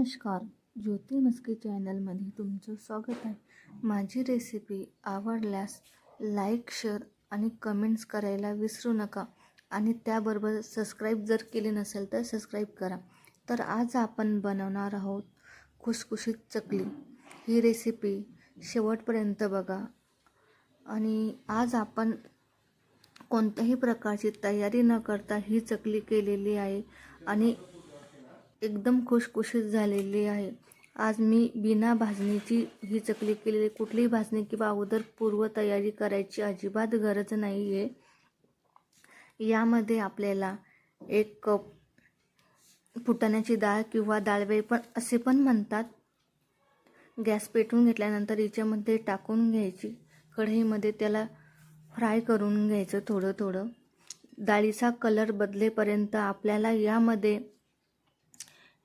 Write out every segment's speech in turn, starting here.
नमस्कार ज्योती मस्के चॅनलमध्ये तुमचं स्वागत आहे. माझी रेसिपी आवडल्यास लाईक शेअर आणि कमेंट्स करायला विसरू नका आणि त्याबरोबर सबस्क्राईब जर केले नसेल तर सबस्क्राईब करा. तर आज आपण बनवणार आहोत खुसखुशीत चकली. ही रेसिपी शेवटपर्यंत बघा. आणि आज आपण कोणत्याही प्रकारची तयारी न करता ही चकली केलेली आहे आणि एकदम खुशखुशीत झालेली आहे. आज मी बिना भाजणीची ही चकली केलेली कुठलीही भाजणी किंवा अगोदर पूर्वतयारी करायची अजिबात गरज नाही आहे यामध्ये आपल्याला एक कप फुटाण्याची डाळ किंवा डाळवे पण असे पण म्हणतात. गॅस पेटवून घेतल्यानंतर याच्यामध्ये टाकून घ्यायची. कढईमध्ये त्याला फ्राय करून घ्यायचं थोडं थोडं डाळीचा कलर बदलेपर्यंत आपल्याला यामध्ये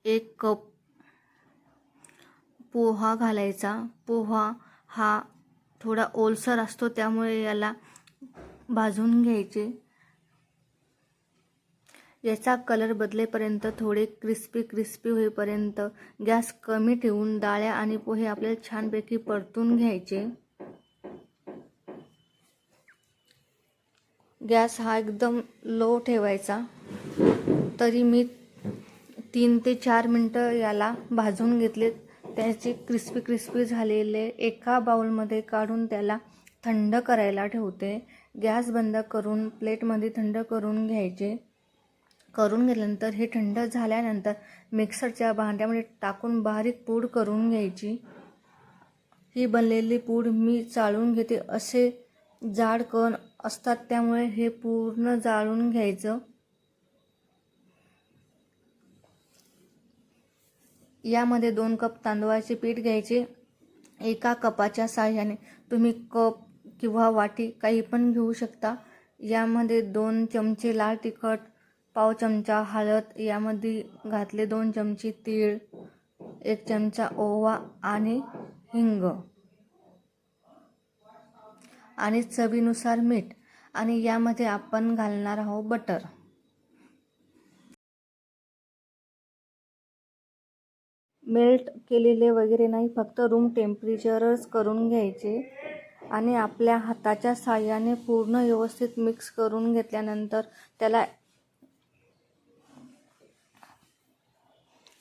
एक कप पोहा घालायचा. पोहा हा थोडा ओलसर असतो त्यामुळे याला भाजून घ्यायचे. याचा कलर बदलेपर्यंत थोडे क्रिस्पी क्रिस्पी होईपर्यंत गॅस कमी ठेवून डाळ्या आणि पोहे आपल्याला छानपैकी परतून घ्यायचे. गॅस हा एकदम लो ठेवायचा. तरी मी तीन ते चार मिनटं याला भाजून घेतले त्याचे क्रिस्पी क्रिस्पी झालेले एका बाउलमध्ये काढून त्याला थंड करायला ठेवते. गॅस बंद करून प्लेटमध्ये थंड करून घ्यायचे. करून घेतल्यानंतर हे थंड झाल्यानंतर मिक्सरच्या भांड्यामध्ये टाकून बारीक पूड करून घ्यायची. ही बनलेली पूड मी चाळून घेते. असे जाड कण असतात त्यामुळे हे पूर्ण जाळून घ्यायचं. यामध्ये दोन कप तांदळाचे पीठ घ्यायचे. एका कपाच्या साह्याने तुम्ही कप किंवा वाटी काही पण घेऊ शकता. यामध्ये दोन चमचे लाल तिखट पाव चमचा हळद यामध्ये घातले दोन चमचे तीळ एक चमचा ओवा आणि हिंग. आणि चवीनुसार मीठ. आणि यामध्ये आपण घालणार आहोत बटर. मेल्ट केलेले वगैरे नाही फक्त रूम टेम्परेचरच करून घ्यायचे आणि आपल्या हाताच्या साह्याने पूर्ण व्यवस्थित मिक्स करून घेतल्यानंतर त्याला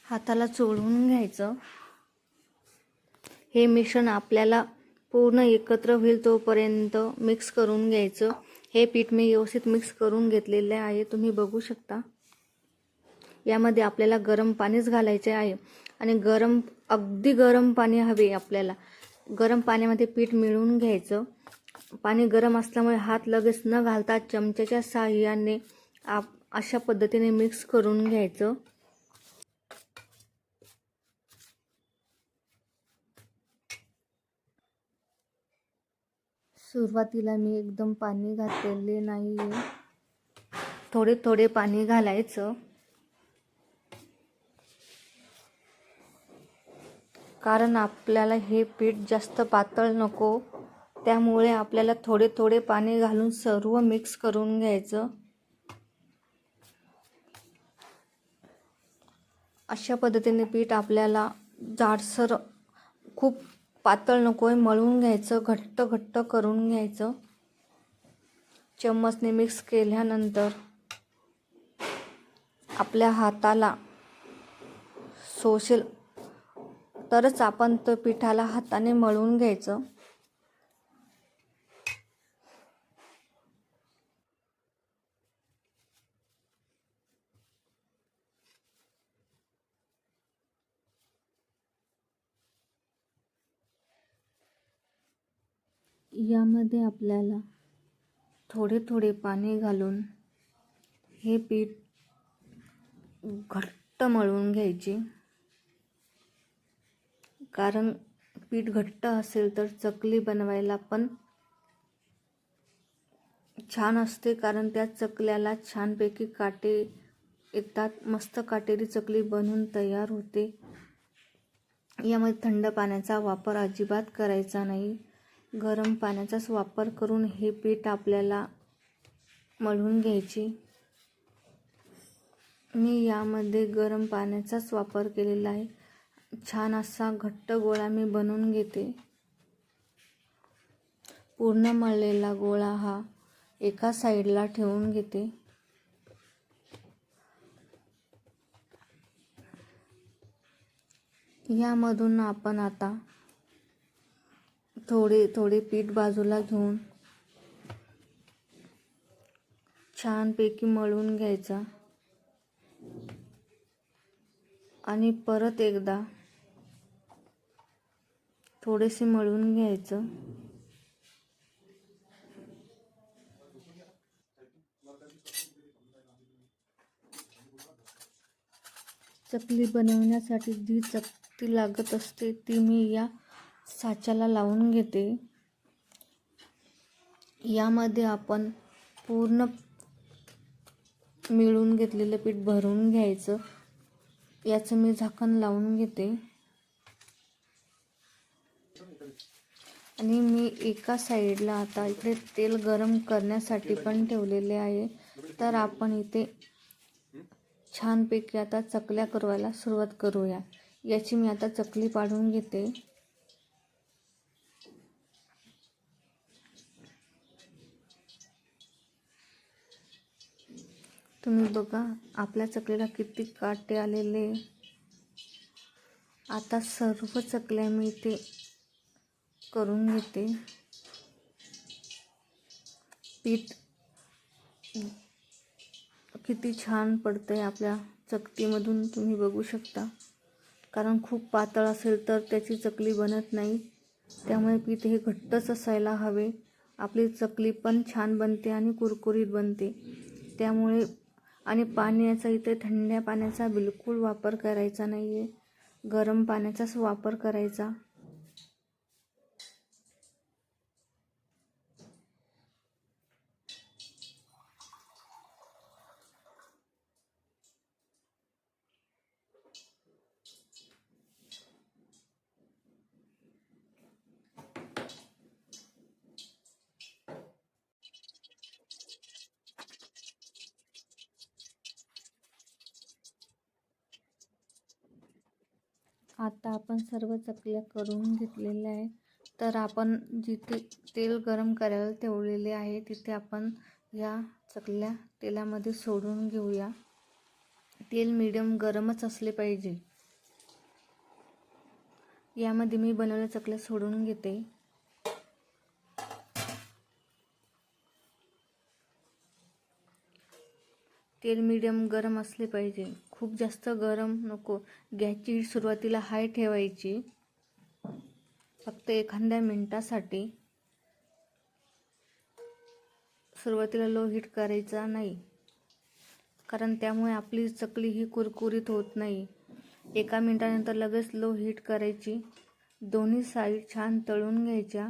हाताला चोळून घ्यायचं. हे मिश्रण आपल्याला पूर्ण एकत्र होईल तोपर्यंत मिक्स करून घ्यायचं. हे पीठ मी व्यवस्थित मिक्स करून घेतलेले आहे तुम्ही बघू शकता. यामध्ये आपल्याला गरम पाणीच घालायचे आहे. आणि गरम अगदी गरम पाणी हवे आपल्याला. गरम पाण्यामध्ये पीठ मिळवून घ्यायचं. पाणी गरम असल्यामुळे हात लगेच न घालता चमच्याच्या साह्याने आप अशा पद्धतीने मिक्स करून घ्यायचं. सुरुवातीला मी एकदम पाणी घातलेले नाही आहे थोडे थोडे पाणी घालायचं. कारण आपल्याला हे पीठ जास्त पातळ नको. त्यामुळे आपल्याला थोडे थोडे पाणी घालून सर्व मिक्स करून घ्यायचं. अशा पद्धतीने पीठ आपल्याला जाडसर खूप पातळ नको आहे मळून घ्यायचं घट्ट घट्ट करून घ्यायचं. चम्मचने मिक्स केल्यानंतर आपल्या हाताला सोशल तरच आपण तो पिठाला हाताने मळून घ्यायचं. यामध्ये आपल्याला थोडे थोडे पाणी घालून हे पीठ घट्ट मळून घ्यायचे. कारण पीठ घट्ट असेल तर चकली बनवायला पण छान असते कारण त्या चकल्याला छानपैकी काटे येतात. मस्त काटेरी चकली बनून तयार होते. यामध्ये थंड पाण्याचा वापर अजिबात करायचा नाही. गरम पाण्याचाच वापर करून हे पीठ आपल्याला मळून घ्यायचे. मी यामध्ये गरम पाण्याचाच वापर केलेला आहे. छान असा घट्ट गोळा मी बनवून घेते. पूर्ण मळलेला गोळा हा एका साईडला ठेवून घेते. यामधून आपण आता थोडे थोडे पीठ बाजूला घेऊन छानपैकी मळून घ्यायचा. आणि परत एकदा थोडेसे मळून घ्यायचं. चकली बनवण्यासाठी जी चकती लागत असते ती मी या साच्याला लावून घेते. यामध्ये आपण पूर्ण मिळून घेतलेलं पीठ भरून घ्यायचं. याचं मी झाकण लावून घेते. आणि मी एका साईडला आता इकडे तेल गरम करण्यासाठी पण ठेवलेले आहे. तर आपण इथे छानपैकी आता चकल्या करवायला सुरुवात करूया. याची मी आता चकली पाडून घेते. तुम्ही बघा आपल्या चकलीला किती काटे आलेले. आता सर्व चकल्या मी इथे करून घेते. पीठ किती छान पडतं आहे आपल्या चकतीमधून तुम्ही बघू शकता. कारण खूप पातळ असेल तर त्याची चकली बनत नाही. त्यामुळे पीठ हे घट्टच असायला हवे. आपली चकली पण छान बनते आणि कुरकुरीत बनते. त्यामुळे आणि पाण्याचा इथे थंड्या पाण्याचा बिलकुल वापर करायचा नाही आहे गरम पाण्याचाच वापर करायचा. आता आपण सर्व चकल्या करून घेतलेल्या आहे तर आपण जिथे तेल गरम करायला ठेवलेले आहे तिथे आपण या चकल्या तेलामध्ये सोडून घेऊया. तेल मीडियम गरमच असले पाहिजे. यामध्ये मी बनवलेल्या चकल्या सोडून घेते. तेल मीडियम गरम असले पाहिजे. खूप जास्त गरम नको. गॅसची सुरुवातीला हाय ठेवायची. फक्त एखाद्या मिनटासाठी. सुरुवातीला लो हीट करायचा नाही. कारण त्यामुळे आपली चकली ही कुरकुरीत होत नाही. एका मिनटानंतर लगेच लो हीट करायची. दोन्ही साईड छान तळून घ्यायच्या.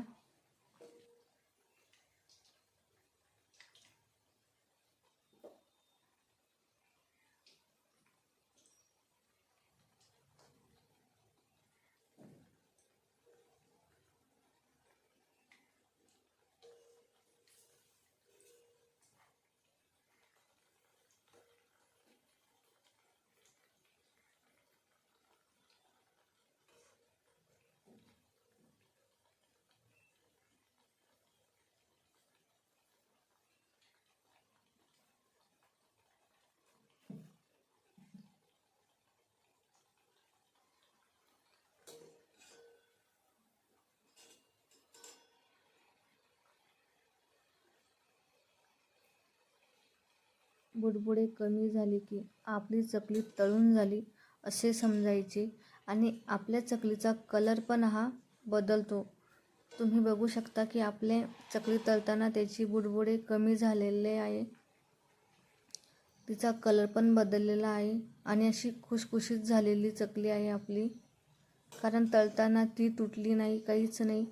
बुडबुडे कमी झाले की आपली चकली तळून झाली असे समजायचे आणि आपल्या चकलीचा कलर पण हा बदलतो. तुम्ही बघू शकता की आपले चकली तळताना त्याची बुडबुडे कमी झालेले आहे. तिचा कलर पण बदललेला आहे आणि अशी खुशखुशीत झालेली चकली आहे आपली. कारण तळताना ती तुटली नाही काहीच नाही.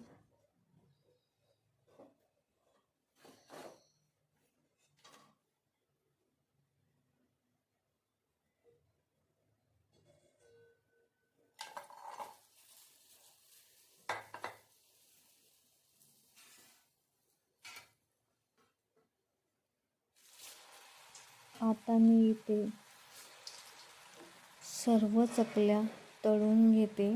आता मी इथे सर्व चकल्या तळून घेते.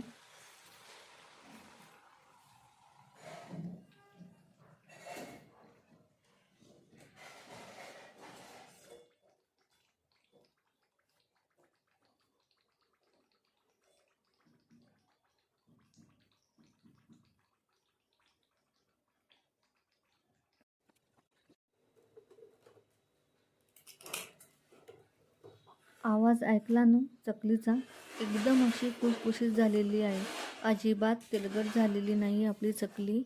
आवाज ऐकला ना? चकलीचा? एकदम अशी खुसखुशीत झालेली आहे. अजिबात तेलगट झालेली नाही आपली चकली.